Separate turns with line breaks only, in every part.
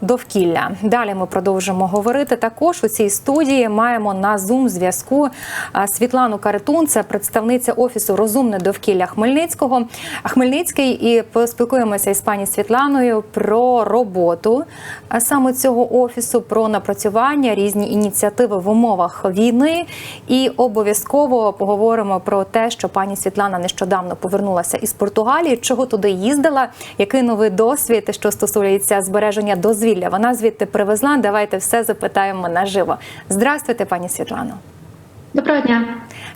Довкілля далі ми продовжимо говорити. Також у цій студії маємо на зум зв'язку Світлану Каретун, це представниця офісу Розумне довкілля Хмельницького. Хмельницький і поспілкуємося із пані Світланою про роботу саме цього офісу, про напрацювання, різні ініціативи в умовах війни. І обов'язково поговоримо про те, що пані Світлана нещодавно повернулася із Португалії, чого туди їздила, який новий досвід, що стосується збереження дозвілля. Вона звідти привезла. Давайте все запитаємо наживо. Здравствуйте, пані Світлано.
Доброго дня.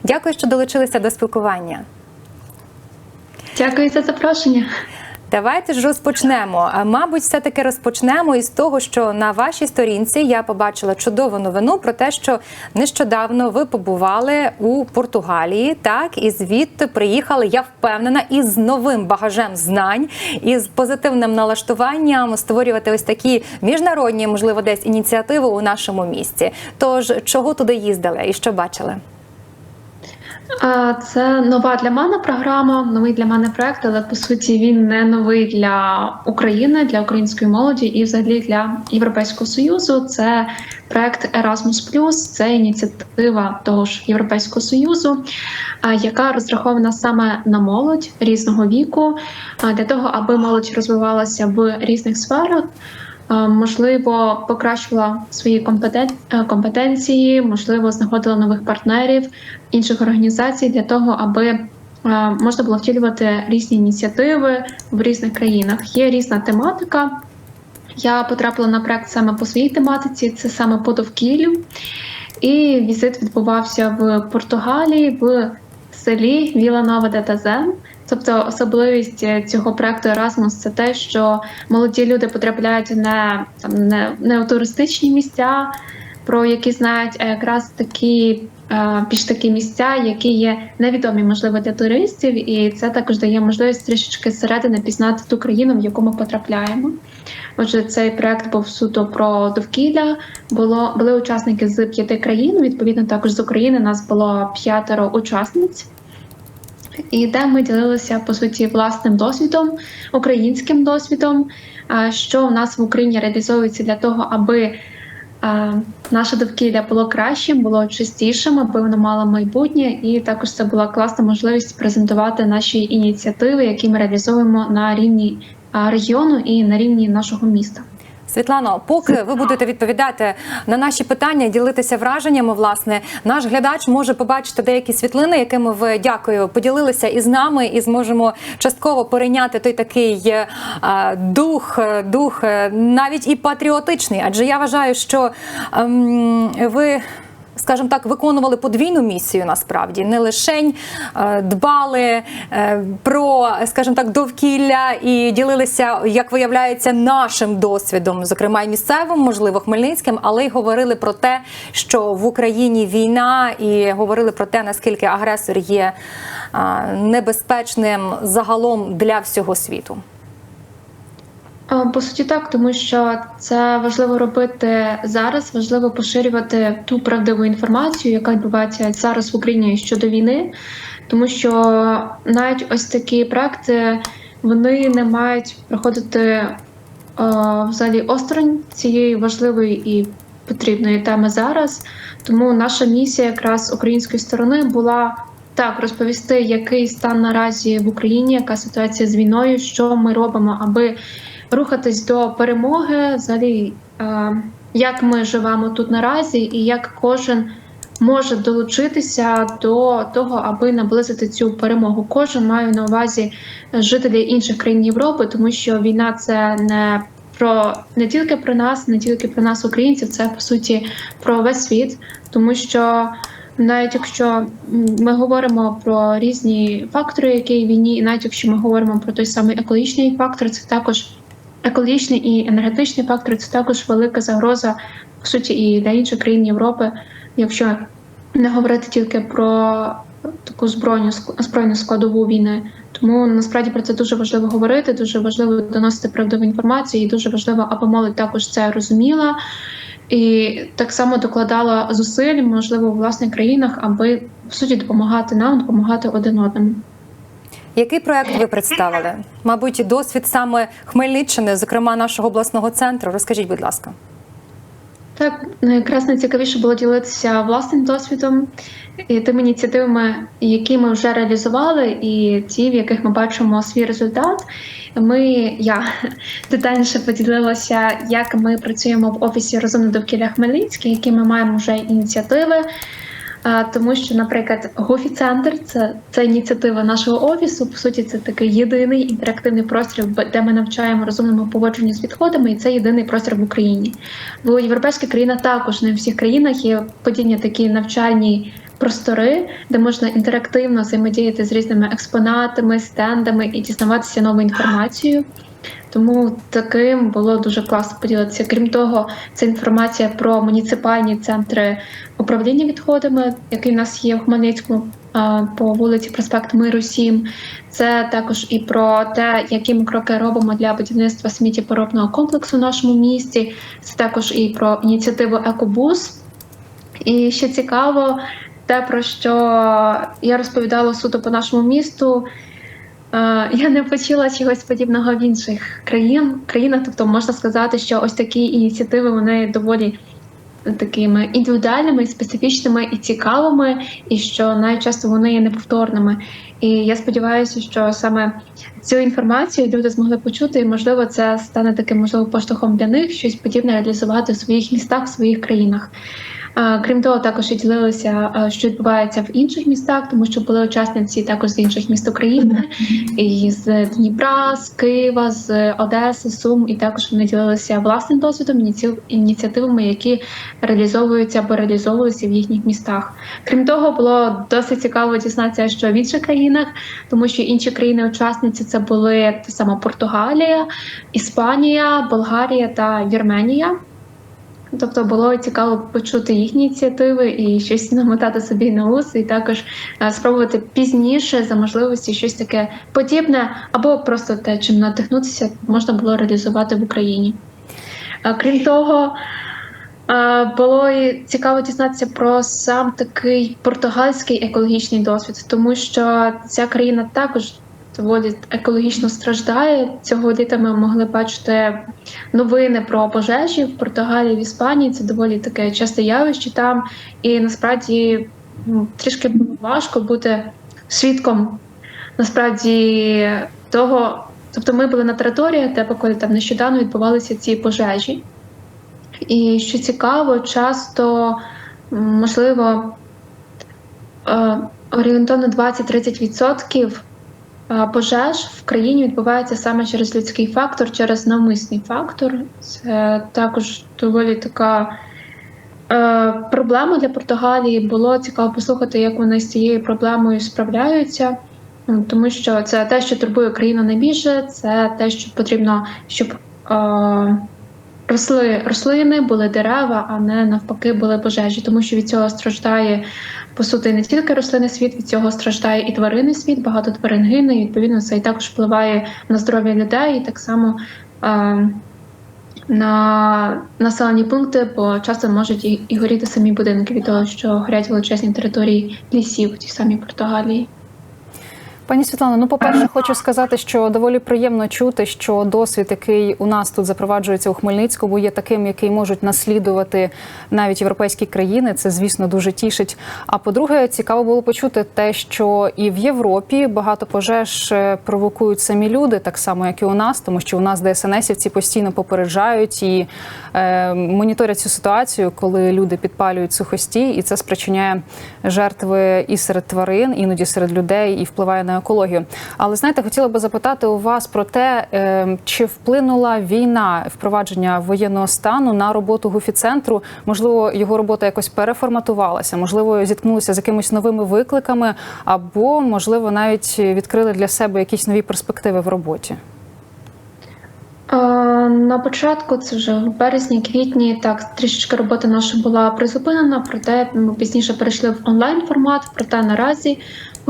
Дякую, що долучилися до спілкування.
Дякую за запрошення.
Давайте ж розпочнемо. Мабуть, все таки розпочнемо із того, що на вашій сторінці я побачила чудову новину про те, що нещодавно ви побували у Португалії, так і звідти приїхали. Я впевнена, із новим багажем знань, із позитивним налаштуванням створювати ось такі міжнародні, можливо, десь ініціативи у нашому місті. Тож чого туди їздили і що бачили?
Це нова для мене програма, новий для мене проект, але по суті він не новий для України, для української молоді і взагалі для Європейського союзу. Це проект Erasmus+, це ініціатива того ж Європейського союзу, яка розрахована саме на молодь різного віку, для того, аби молодь розвивалася в різних сферах. Е, Можливо, покращувала свої е, компетенції, можливо, знаходила нових партнерів інших організацій для того, аби е, можна було втілювати різні ініціативи в різних країнах. Є різна тематика. Я потрапила на проект саме по своїй тематиці, це саме по довкіллю. І візит відбувався в Португалії, в селі Віла Нова де Тазен. Тобто особливість е, цього проекту Erasmus – це те, що молоді люди потрапляють не там не, не у туристичні місця, про які знають, а якраз такі е, більш такі місця, які є невідомі, можливо, для туристів, і це також дає можливість трішечки зсередини пізнати ту країну, в яку ми потрапляємо. Отже, цей проект був суто про довкілля. Було були учасники з п'яти країн. Відповідно, також з України нас було п'ятеро учасниць. І де ми ділилися по суті власним досвідом, українським досвідом, що в нас в Україні реалізовується для того, аби наше довкілля було кращим, було чистішим, аби воно мало майбутнє, і також це була класна можливість презентувати наші ініціативи, які ми реалізовуємо на рівні регіону і на рівні нашого міста.
Світлано, поки ви будете відповідати на наші питання, ділитися враженнями, власне, наш глядач може побачити деякі світлини, якими ви дякую, поділилися із нами, і зможемо частково перейняти той такий е, а, дух, е, дух е, навіть і патріотичний. Адже я вважаю, що ем, ви. Скажімо так, виконували подвійну місію насправді не лише дбали е, про, скажімо так, довкілля і ділилися, як виявляється, нашим досвідом, зокрема і місцевим, можливо, хмельницьким, але й говорили про те, що в Україні війна, і говорили про те, наскільки агресор є е, небезпечним загалом для всього світу.
По суті, так, тому що це важливо робити зараз. Важливо поширювати ту правдиву інформацію, яка відбувається зараз в Україні щодо війни, тому що навіть ось такі проекти вони не мають проходити взагалі осторонь цієї важливої і потрібної теми зараз. Тому наша місія, якраз української сторони, була так розповісти, який стан наразі в Україні, яка ситуація з війною, що ми робимо, аби рухатись до перемоги, взагалі, як ми живемо тут наразі, і як кожен може долучитися до того, аби наблизити цю перемогу. Кожен має на увазі жителі інших країн Європи, тому що війна це не про не тільки про нас, не тільки про нас, українців, це по суті про весь світ, тому що. Навіть якщо ми говоримо про різні фактори, які війні, і навіть якщо ми говоримо про той самий екологічний фактор, це також екологічний і енергетичний фактор це також велика загроза по суті і для інших країн Європи, якщо не говорити тільки про таку збройну збройну складову війни. Тому насправді про це дуже важливо говорити, дуже важливо доносити правдиву інформацію, і дуже важливо, аби молодь також це розуміла. І так само докладала зусиль, можливо, у власних країнах, аби в суті допомагати нам, допомагати один одному.
Який проект ви представили? Мабуть, досвід саме Хмельниччини, зокрема нашого обласного центру. Розкажіть, будь ласка.
Так, ну, якраз найцікавіше було ділитися власним досвідом і тими ініціативами, які ми вже реалізували, і ті, в яких ми бачимо свій результат. Ми я детальніше поділилася, як ми працюємо в офісі Розумне довкілля Хмельницький, які ми маємо вже ініціативи. Тому що, наприклад, Гофі-центр це, це ініціатива нашого офісу. По суті, це такий єдиний інтерактивний простір, де ми навчаємо розумному поводженню з відходами, і це єдиний простір в Україні. В європейських країнах також не в всіх країнах є подібні такі навчальні простори, де можна інтерактивно взаємодіяти з різними експонатами, стендами і дізнаватися нову інформацію. Тому таким було дуже класно поділитися. Крім того, це інформація про муніципальні центри управління відходами, які в нас є в Хмельницькому по вулиці Проспект Миру 7. Це також і про те, які ми кроки робимо для будівництва сміттєпоробного комплексу в нашому місті. Це також і про ініціативу Екобус. І ще цікаво, те, про що я розповідала суто по нашому місту. Е, Я не почула чогось подібного в інших країн країнах. Тобто можна сказати, що ось такі ініціативи вони доволі такими індивідуальними, специфічними і цікавими, і що найчасто вони є неповторними. І я сподіваюся, що саме цю інформацію люди змогли почути, і можливо, це стане таким можливо поштовхом для них щось подібне реалізувати в своїх містах, в своїх країнах. Крім того, також і ділилися, що відбувається в інших містах, тому що були учасниці також з інших міст України, і з Дніпра, з Києва, з Одеси, Сум, і також вони ділилися власним досвідом, ініці- ініціативами, які реалізовуються або реалізовуються в їхніх містах. Крім того, було досить цікаво дізнатися, що в інших країнах, тому що інші країни-учасниці це були та сама Португалія, Іспанія, Болгарія та Вірменія. Тобто було цікаво почути їхні ініціативи і щось намотати собі на ус, і також е, спробувати пізніше за можливості щось таке подібне, або просто те, чим надихнутися, можна було реалізувати в Україні. Е, Крім того, е, було цікаво дізнатися про сам такий португальський екологічний досвід, тому що ця країна також доволі екологічно страждає. Цього літа ми могли бачити новини про пожежі в Португалії, в Іспанії. Це доволі таке часте явище там, і насправді трішки важко бути свідком насправді того. Тобто ми були на території, де коли там нещодавно відбувалися ці пожежі. І що цікаво, часто можливо е, орієнтовно 20-30% е, пожеж в країні відбувається саме через людський фактор, через навмисний фактор. Це також доволі така е, проблема для Португалії. Було цікаво послухати, як вони з цією проблемою справляються. Тому що це те, що турбує країну найбільше, це те, що потрібно, щоб е, росли рослини, були дерева, а не навпаки були пожежі, тому що від цього страждає по суті не тільки рослинний світ, від цього страждає і тваринний світ, багато тварин гине, і відповідно це і також впливає на здоров'я людей, і так само е, на населені пункти, бо часто можуть і, і горіти самі будинки від того, що горять величезні території лісів в тій самій Португалії.
Пані Світлано, ну по-перше, хочу сказати, що доволі приємно чути, що досвід, який у нас тут запроваджується у Хмельницькому, є таким, який можуть наслідувати навіть європейські країни. Це, звісно, дуже тішить. А по-друге, цікаво було почути те, що і в Європі багато пожеж е, провокують самі люди, так само як і у нас, тому що у нас ДСНСівці постійно попереджають і е, моніторять цю ситуацію, коли люди підпалюють сухості, і це спричиняє жертви і серед тварин, іноді серед людей, і впливає на екологію. Але знаєте, хотіла би запитати у вас про те, е, чи вплинула війна впровадження воєнного стану на роботу гуфі-центру? Можливо, його робота якось переформатувалася, можливо, зіткнулися з якимись новими викликами, або можливо навіть відкрили для себе якісь нові перспективи в роботі.
Е, На початку, це вже в березні, квітні, так трішечки робота наша була призупинена, проте ми пізніше перейшли в онлайн формат. Проте наразі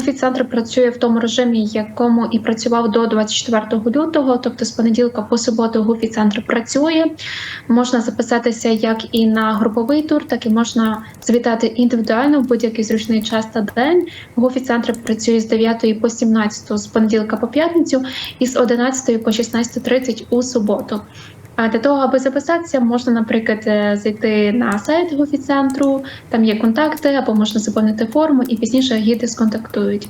Гуфі-центр працює в тому режимі, якому і працював до 24 лютого, тобто з понеділка по суботу Гуфі-центр працює. Можна записатися як і на груповий тур, так і можна завітати індивідуально в будь-який зручний час та день. Гуфі-центр працює з 9 по 17 з понеділка по п'ятницю і з 11 по 16.30 у суботу. Для того, аби записатися, можна, наприклад, е, зайти на сайт Гофі-центру, там є контакти, або можна заповнити форму, і пізніше гіди сконтактують.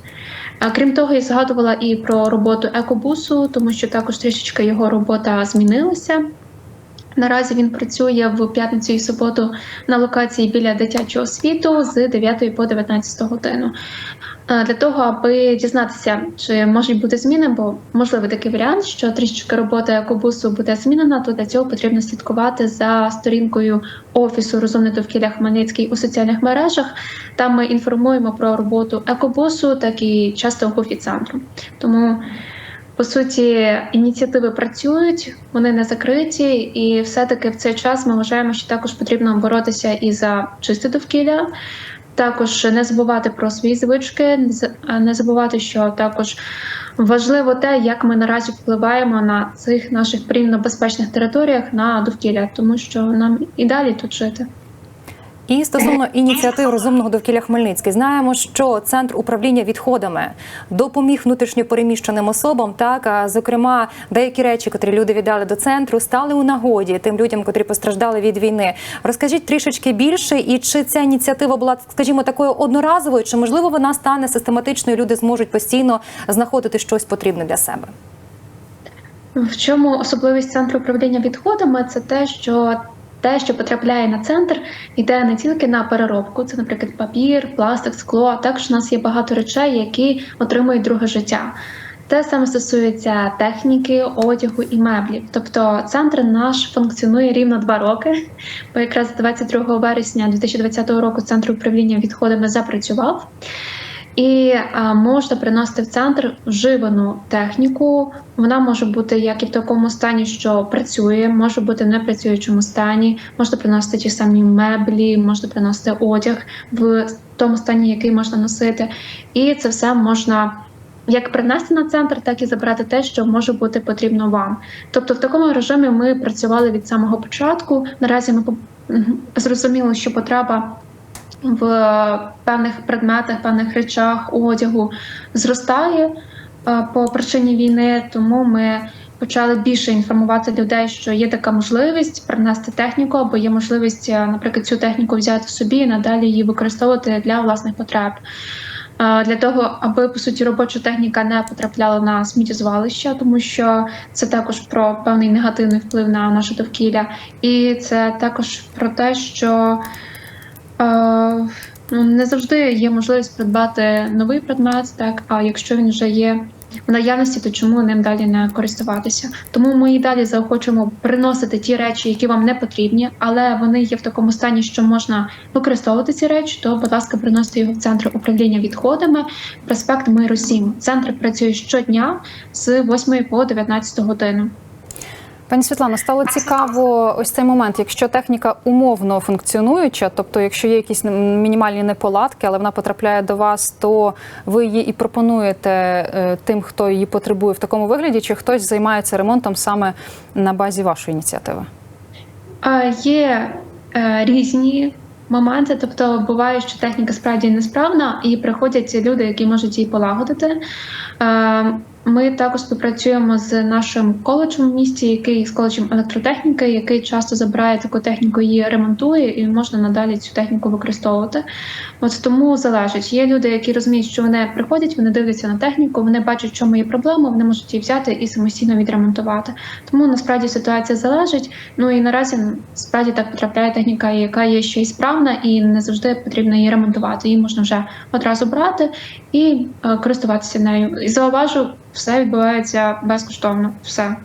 Крім того, я згадувала і про роботу екобусу, тому що також трішечки його робота змінилася. Наразі він працює в п'ятницю і суботу на локації біля дитячого світу з 9 по 19 годину. Е, Для того, аби дізнатися, чи можуть бути зміни, бо можливий такий варіант, що трішечки робота екобусу буде змінена, то для цього потрібно слідкувати за сторінкою офісу розумне довкілля Хмельницький у соціальних мережах. Там ми інформуємо про роботу екобусу, так і часто центру. Тому по суті, ініціативи працюють, вони не закриті, і все-таки в цей час ми вважаємо, що також потрібно боротися і за чисте довкілля. Також не забувати про свої звички, не забувати, що також важливо те, як ми наразі впливаємо на цих наших порівняно безпечних територіях на довкілля, тому що нам і далі тут жити.
І стосовно ініціатив розумного довкілля Хмельницький, знаємо, що центр управління відходами допоміг внутрішньопереміщеним особам. Так, а зокрема, деякі речі, котрі люди віддали до центру, стали у нагоді тим людям, котрі постраждали від війни. Розкажіть трішечки більше, і чи ця ініціатива була, скажімо, такою одноразовою, чи можливо вона стане систематичною? Люди зможуть постійно знаходити щось потрібне для себе.
В чому особливість центру управління відходами? Це те, що те, що потрапляє на центр, йде не тільки на переробку, це, наприклад, папір, пластик, скло. А також у нас є багато речей, які отримують друге життя. Те саме стосується техніки, одягу і меблів. Тобто центр наш функціонує рівно два роки, бо якраз 22 вересня 2020 року центр управління відходами запрацював. І можна приносити в центр вживану техніку. Вона може бути як і в такому стані, що працює, може бути в непрацюючому стані, можна приносити ті самі меблі, можна приносити одяг в тому стані, який можна носити. І це все можна як принести на центр, так і забрати те, що може бути потрібно вам. Тобто, в такому режимі ми працювали від самого початку. Наразі ми зрозуміли, що потреба в певних предметах, певних речах, одягу зростає е, по причині війни, тому ми почали більше інформувати людей, що є така можливість принести техніку, або є можливість, е, наприклад, цю техніку взяти собі і надалі її використовувати для власних потреб. Е, Для того, аби по суті робоча техніка не потрапляла на сміттєзвалище, тому що це також про певний негативний вплив на наше довкілля, і це також про те, що не завжди є можливість придбати новий предмет, так а якщо він вже є в наявності, то чому ним далі не користуватися? Тому ми і далі заохочуємо приносити ті речі, які вам не потрібні, але вони є в такому стані, що можна використовувати ці речі. То, будь ласка, приносите його в центр управління відходами. Проспект Миру 7. Центр працює щодня з 8 по 19 годину.
Пані Світлано, стало цікаво ось цей момент. Якщо техніка умовно функціонуюча, тобто якщо є якісь мінімальні неполадки, але вона потрапляє до вас, то ви її і пропонуєте е, тим, хто її потребує в такому вигляді, чи хтось займається ремонтом саме на базі вашої ініціативи?
Є е, різні моменти, тобто буває, що техніка справді несправна, і приходять люди, які можуть її полагодити. Ми також співпрацюємо з нашим коледжем в місті, який з коледжем електротехніки, який часто забирає таку техніку, її ремонтує, і можна надалі цю техніку використовувати. От тому залежить. Є люди, які розуміють, що вони приходять, вони дивляться на техніку, вони бачать, в чому є проблема, вони можуть її взяти і самостійно відремонтувати. Тому насправді ситуація залежить. Ну і наразі справді так потрапляє техніка, яка є ще й справна, і не завжди потрібно її ремонтувати. Її можна вже одразу брати і е, користуватися нею. І зауважу, все відбувається безкоштовно. Все.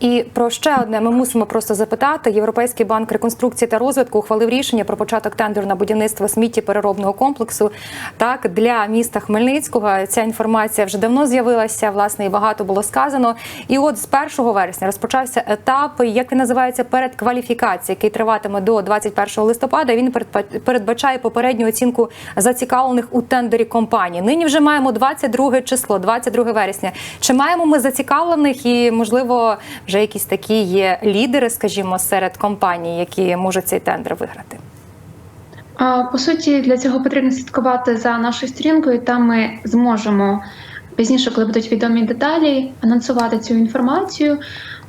І про ще одне ми мусимо просто запитати. Європейський банк реконструкції та розвитку ухвалив рішення про початок тендеру на будівництво сміттєпереробного комплексу. Так для міста Хмельницького ця інформація вже давно з'явилася. Власне, і багато було сказано. І от з 1 вересня розпочався етап, як він називається, передкваліфікації, який триватиме до 21 листопада. Він передба- передбачає попередню оцінку зацікавлених у тендері компаній. Нині вже маємо 22 число, 22 вересня. Чи маємо ми зацікавлених і, можливо, вже якісь такі є лідери, скажімо, серед компаній, які можуть цей тендер виграти?
По суті, для цього потрібно слідкувати за нашою сторінкою. Там ми зможемо пізніше, коли будуть відомі деталі, анонсувати цю інформацію.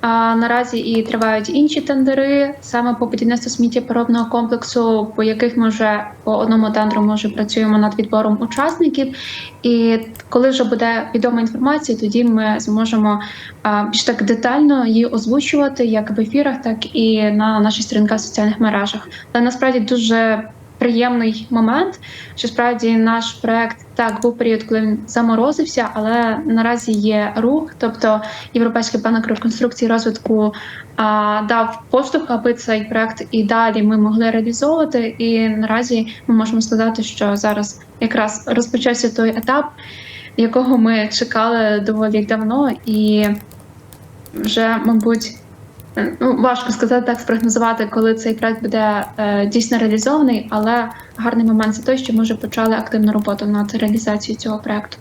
А наразі і тривають інші тендери саме по будівництву сміттєпереробного комплексу, по яких ми вже по одному тендеру ми вже працюємо над відбором учасників. І коли вже буде відома інформація, тоді ми зможемо а, більш так детально її озвучувати як в ефірах, так і на наших сторінках в соціальних мережах. Але насправді дуже приємний момент, що справді наш проект так був період, коли він заморозився, але наразі є рух, тобто Європейський банк реконструкції розвитку а, дав поштовх, аби цей проект і далі ми могли реалізовувати. І наразі ми можемо сказати, що зараз якраз розпочався той етап, якого ми чекали доволі давно, і вже, мабуть. Е, Ну, важко сказати так, спрогнозувати, коли цей проект буде е, дійсно реалізований, але гарний момент це той, що ми вже почали активну роботу над реалізацією цього проекту.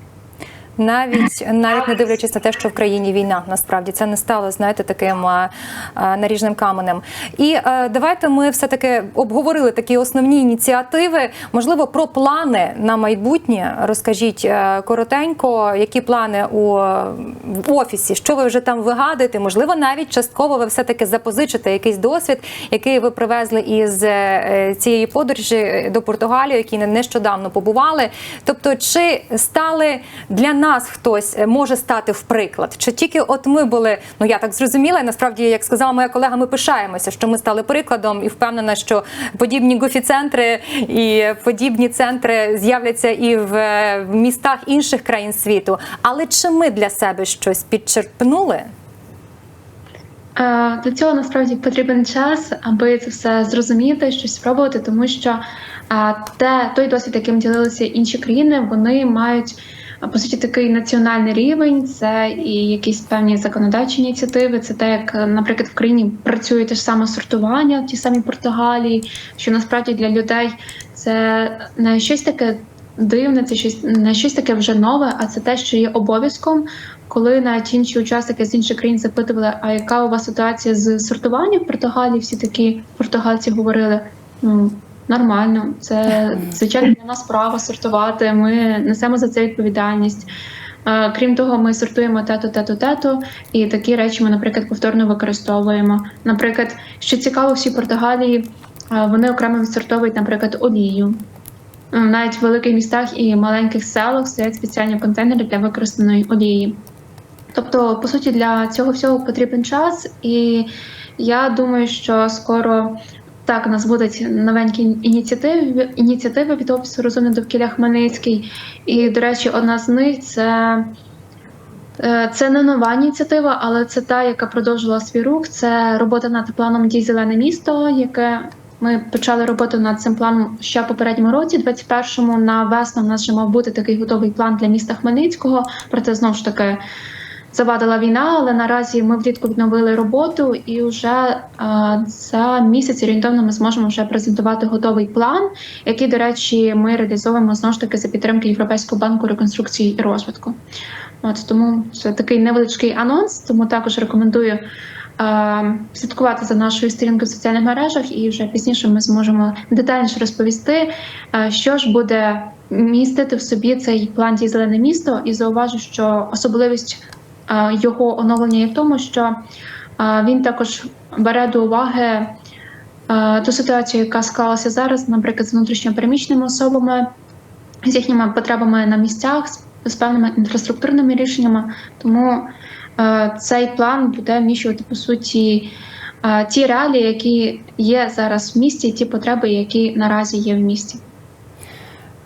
Навіть навіть не дивлячись на те, що в країні війна, насправді це не стало, знаєте, таким а, а, наріжним каменем. І е, давайте ми все таки обговорили такі основні ініціативи. Можливо, про плани на майбутнє. Розкажіть е, коротенько, які плани у в офісі, що ви вже там вигадуєте? Можливо, навіть частково ви все таки запозичите якийсь досвід, який ви привезли із е, цієї подорожі до Португалії, які не- нещодавно побували. Тобто, чи стали для нас хтось е, може стати в приклад? Чи тільки от ми були? Ну я так зрозуміла, і насправді, як сказала моя колега, ми пишаємося, що ми стали прикладом, і впевнена, що подібні гофі-центри і подібні центри з'являться і в е, містах інших країн світу. Але чи ми для себе щось підчерпнули?
Е, Для цього насправді потрібен час, аби це все зрозуміти, щось спробувати, тому що те, той досвід, яким ділилися інші країни, вони мають по суті такий національний рівень. Це і якісь певні законодавчі ініціативи. Це те, як, наприклад, в країні працює те ж саме сортування в тій самій Португалії, що насправді для людей це не щось таке. Дивне, це щось не щось таке вже нове, а це те, що є обов'язком, коли навіть інші учасники з інших країн запитували, а яка у вас ситуація з сортуванням в Португалії, всі такі португальці говорили. Ну, нормально, це звичайно для нас право сортувати. Ми несемо за це відповідальність. Е, Крім того, ми сортуємо тето, тето, тето, і такі речі ми, наприклад, повторно використовуємо. Наприклад, що цікаво, всі Португалії е, вони окремо відсортовують, наприклад, олію. Е, Навіть в великих містах і маленьких селах стоять спеціальні контейнери для використаної олії. Тобто, по суті, для цього всього потрібен час, і я думаю, що скоро так у нас будуть новенькі ініціативи, ініціативи від офісу розумне довкілля Хмельницький. І, до речі, одна з них це. е, Це не нова ініціатива, але це та, яка продовжила свій рух. Це робота над планом «Дій зелене місто, яке ми почали роботу над цим планом ще в попередньому році. 21-му на весну в нас вже мав бути такий готовий план для міста Хмельницького. Проте знову ж таки завадила війна, але наразі ми влітку відновили роботу, і вже за місяць орієнтовно ми зможемо вже презентувати готовий план, який, до речі, ми реалізовуємо знову ж таки за підтримки Європейського банку реконструкції і розвитку. От тому це такий невеличкий анонс, тому також рекомендую. е, Слідкувати за нашою сторінкою в соціальних мережах, і вже пізніше ми зможемо детальніше розповісти, е, що ж буде містити в собі цей план «Дій зелене місто. І зауважу, що особливість його оновлення є в тому, що він також бере до уваги ту ситуацію, яка склалася зараз, наприклад, з внутрішньопереміщеними особами, з їхніми потребами на місцях, з- певними інфраструктурними рішеннями. Тому цей план буде вміщувати по суті ті реалії, які є зараз в місті, ті потреби, які наразі є в місті.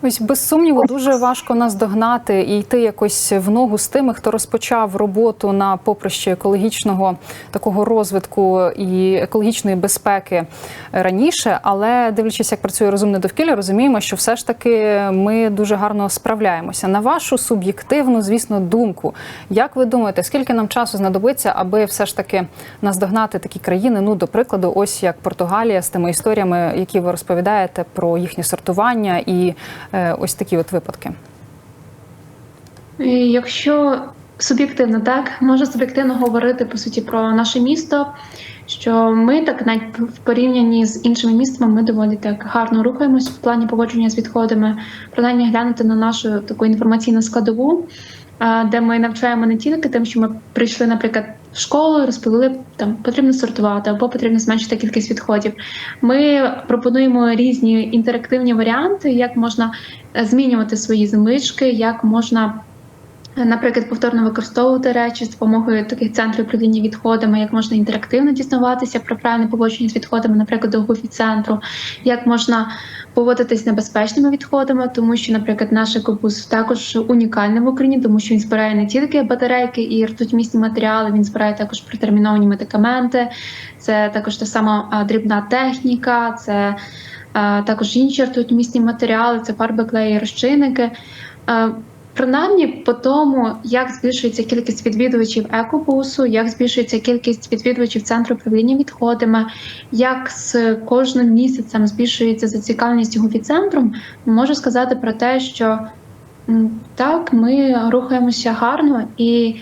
Ось без сумніву дуже важко наздогнати і йти якось в ногу з тими, хто розпочав роботу на поприщі екологічного такого розвитку і екологічної безпеки раніше. Але дивлячись, як працює розумне довкілля, розуміємо, що все ж таки ми дуже гарно справляємося. На вашу суб'єктивну, звісно, думку, як ви думаєте, скільки нам часу знадобиться, аби все ж таки наздогнати такі країни? Ну, до прикладу, ось як Португалія з тими історіями, які ви розповідаєте про їхнє сортування і е, ось такі от випадки.
Якщо суб'єктивно, так можу суб'єктивно говорити по суті про наше місто. Що ми так навіть в порівнянні з іншими містами ми доволі так гарно рухаємось в плані поводження з відходами. Принаймні глянути на нашу таку інформаційну складову, де ми навчаємо не тільки тим, що ми прийшли, наприклад, школу розповіли там потрібно сортувати або потрібно зменшити кількість відходів. Ми пропонуємо різні інтерактивні варіанти, як можна е, змінювати свої замички, як можна Наприклад, повторно використовувати речі з допомогою таких центрів управління відходами, як можна інтерактивно дізнаватися про правильне поводження з відходами, наприклад, у гуфі центру, як можна поводитись з небезпечними відходами, тому що, наприклад, наш екобус також унікальний в Україні, тому що він збирає не тільки батарейки і ртутьмісні матеріали, він збирає також протерміновані медикаменти, це також та сама дрібна техніка, це також інші ртутьмісні матеріали, це фарби, клеї, розчинники. Принаймні по тому, як збільшується кількість відвідувачів екобусу, як збільшується кількість відвідувачів центру управління відходами, як з кожним місяцем збільшується зацікавленість гуфіцентром, можу сказати про те, що так, ми рухаємося гарно і.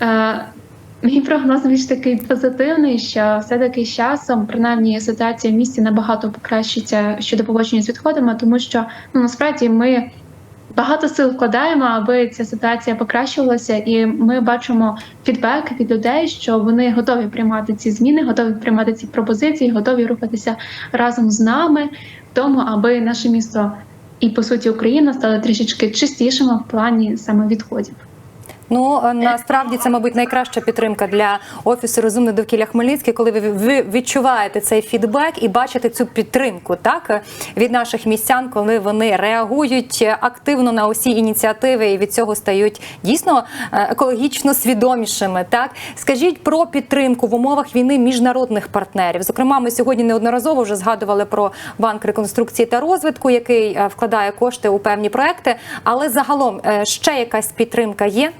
Е, Мій прогноз більш такий позитивний, що все-таки з часом, принаймні, ситуація в місті набагато покращиться щодо поводження з відходами, тому що ну насправді ми багато сил вкладаємо, аби ця ситуація покращувалася, і ми бачимо фідбек від людей, що вони готові приймати ці зміни, готові приймати ці пропозиції, готові рухатися разом з нами в тому, аби наше місто і по суті Україна стали трішечки чистішими в плані саме відходів.
Ну е, насправді це, мабуть, найкраща підтримка для офісу розумне довкілля Хмельницький, коли ви, відчуваєте цей фідбек і бачите цю підтримку, так від наших містян, коли вони реагують активно на усі ініціативи і від цього стають дійсно е, екологічно свідомішими. Так скажіть про підтримку в умовах війни міжнародних партнерів. Зокрема, ми сьогодні неодноразово вже згадували про банк реконструкції та розвитку, який е, вкладає кошти у певні проекти. Але загалом ще якась підтримка є.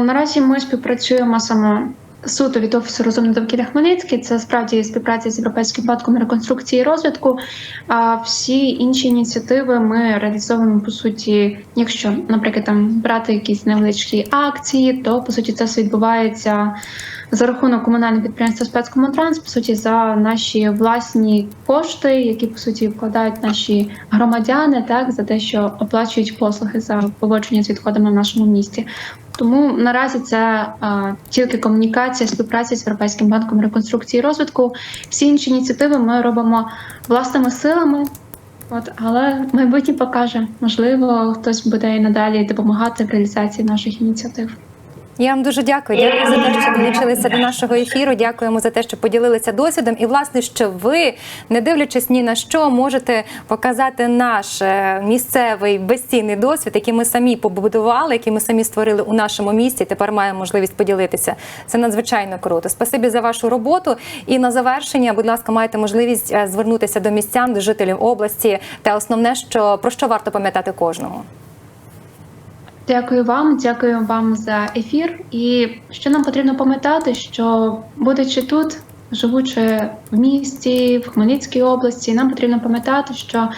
Наразі ми співпрацюємо саме суто від офісу розумне довкілля Хмельницький. Це справді співпраця з європейським банком реконструкції і розвитку. А всі інші ініціативи ми реалізовуємо по суті, якщо, наприклад, там брати якісь невеличкі акції, то по суті це все відбувається. За рахунок комунального підприємства спецкомунтранс, по суті, за наші власні кошти, які по суті вкладають наші громадяни, так за те, що оплачують послуги за поводження з відходами в нашому місті. Тому наразі це а, тільки комунікація, співпраця з Європейським банком реконструкції і розвитку. Всі інші ініціативи ми робимо власними силами. От, але майбутнє покаже, можливо, хтось буде і надалі допомагати в реалізації наших ініціатив.
Я вам дуже дякую. Дякую за те, що долучилися до нашого ефіру. Дякуємо за те, що поділилися досвідом. І власне, що ви, не дивлячись ні на що, можете показати наш е, місцевий безцінний досвід, який ми самі побудували, який ми самі створили у нашому місті. Тепер маємо можливість поділитися. Це надзвичайно круто. Спасибі за вашу роботу. І на завершення, будь ласка, маєте можливість е, звернутися до містян, до жителів області. Та основне, що про що варто пам'ятати кожному.
Дякую вам, дякую вам за ефір. І що нам потрібно пам'ятати, що будучи тут, живучи в місті, в Хмельницькій області, нам потрібно пам'ятати, що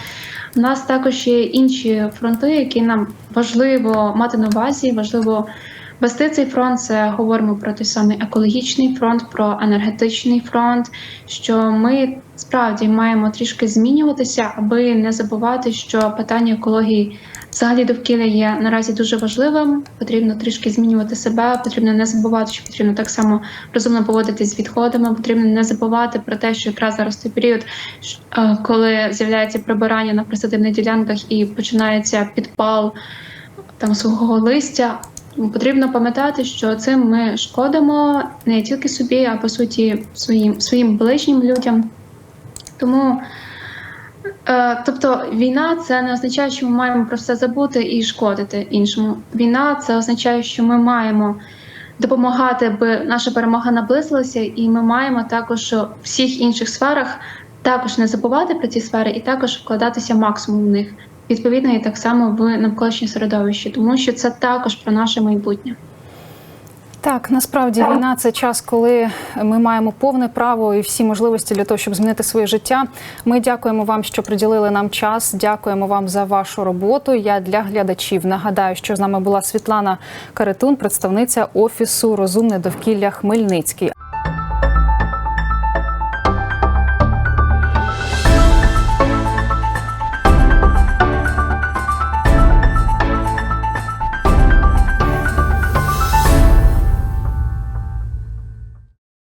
в нас також є інші фронти, які нам важливо мати на увазі, важливо вести цей фронт. Це говоримо про той самий екологічний фронт, про енергетичний фронт. Що ми справді маємо трішки змінюватися, аби не забувати, що питання екології. Взагалі довкілля є наразі дуже важливим. Потрібно трішки змінювати себе. Потрібно не забувати, що потрібно так само розумно поводитись з відходами. Потрібно не забувати про те, що якраз зараз той період, е, коли з'являється прибирання на присадибних ділянках і починається підпал там сухого листя. Потрібно пам'ятати, що цим ми шкодимо не тільки собі, а по суті своїм своїм ближнім людям. Тому тобто війна це не означає, що ми маємо про все забути і шкодити іншому. Війна це означає, що ми маємо допомагати, аби наша перемога наблизилася, і ми маємо також у всіх інших сферах також не забувати про ці сфери і також вкладатися максимум в них. Відповідно, і так само в навколишнє середовище, тому що це також про наше майбутнє.
Так, насправді війна це час, коли ми маємо повне право і всі можливості для того, щоб змінити своє життя. Ми дякуємо вам, що приділили нам час. Дякуємо вам за вашу роботу. Я для глядачів нагадаю, що з нами була Світлана Каретун, представниця офісу Розумне довкілля Хмельницький.